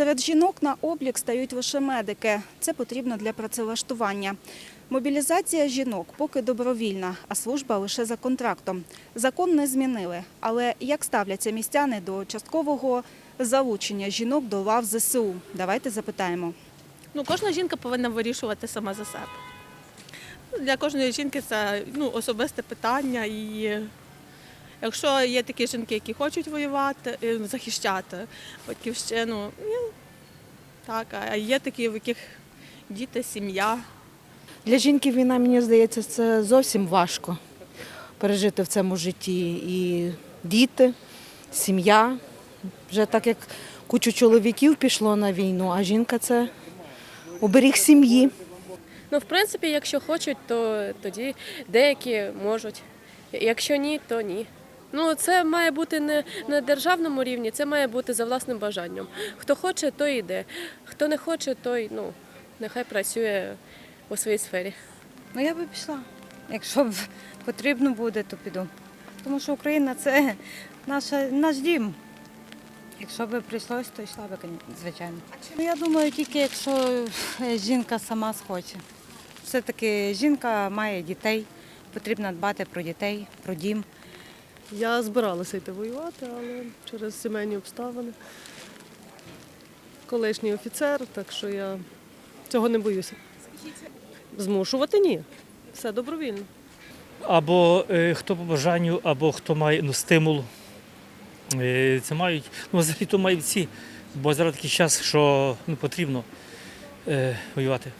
Серед жінок на облік стають лише медики. Це потрібно для працевлаштування. Мобілізація жінок поки добровільна, а служба лише за контрактом. Закон не змінили. Але як ставляться містяни до часткового залучення жінок до лав ЗСУ? Давайте запитаємо. Ну, кожна жінка повинна вирішувати сама за себе. Для кожної жінки це ну, особисте питання. І якщо є такі жінки, які хочуть воювати, е, захищати батьківщину, ну, так, а є такі, в яких діти, сім'я. Для жінки війна, мені здається, це зовсім важко пережити в цьому житті. І діти, сім'я. Вже так як кучу чоловіків пішло на війну, а жінка це оберіг сім'ї. Ну, в принципі, якщо хочуть, то тоді деякі можуть. Якщо ні, то ні. Ну, це має бути не на державному рівні, це має бути за власним бажанням. Хто хоче, той йде. Хто не хоче, той ну, нехай працює у своїй сфері. Ну я би пішла. Якщо б потрібно буде, то піду. Тому що Україна це наша, наш дім. Якщо б прийшлось, то йшла би, звичайно. Ну, Я думаю, тільки якщо е, жінка сама схоче. Все-таки жінка має дітей, потрібно дбати про дітей, про дім. Я збиралася йти воювати, але через сімейні обставини. Колишній офіцер, так що я цього не боюся. Змушувати ні. Все добровільно. або е, хто по бажанню, або хто має ну, стимул. Е, це мають, ну, взагалі то мають всі, бо зараз такий час, що ну, потрібно е, воювати.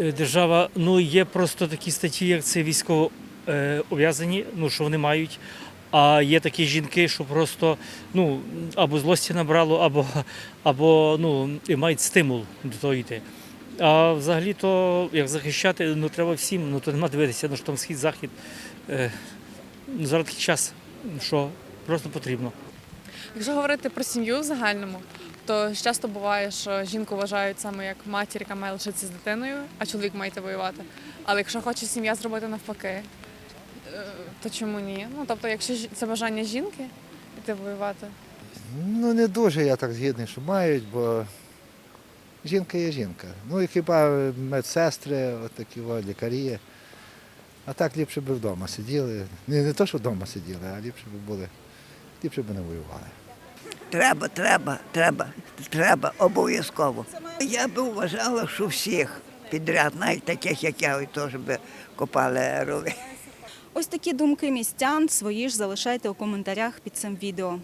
Е, Держава, ну є просто такі статті, як це військово е, ув'язані, ну що вони мають. А є такі жінки, що просто ну, або злості набрало, або, або ну, і мають стимул до того йти. А взагалі то як захищати, ну треба всім, ну то нема дивитися, ну що там схід, захід. Е, ну, зараз такий час, що просто потрібно. Якщо говорити про сім'ю в загальному, то часто буває, що жінку вважають саме як матір, яка має лишитися з дитиною, а чоловік має йти воювати. Але якщо хоче сім'я зробити навпаки, то чому ні? Ну тобто, якщо це бажання жінки йти воювати, Ну, не дуже я так згідний, що мають, бо жінка є жінка. Ну і хіба медсестри, от такі о, лікарі. А так ліпше б вдома сиділи. Не, не то, що вдома сиділи, а ліпше б були, ліпше б не воювали. Треба, треба, треба, треба, обов'язково. Я би вважала, що всіх підряд, навіть таких, як я, теж би копали рови. Ось такі думки містян свої ж залишайте у коментарях під цим відео.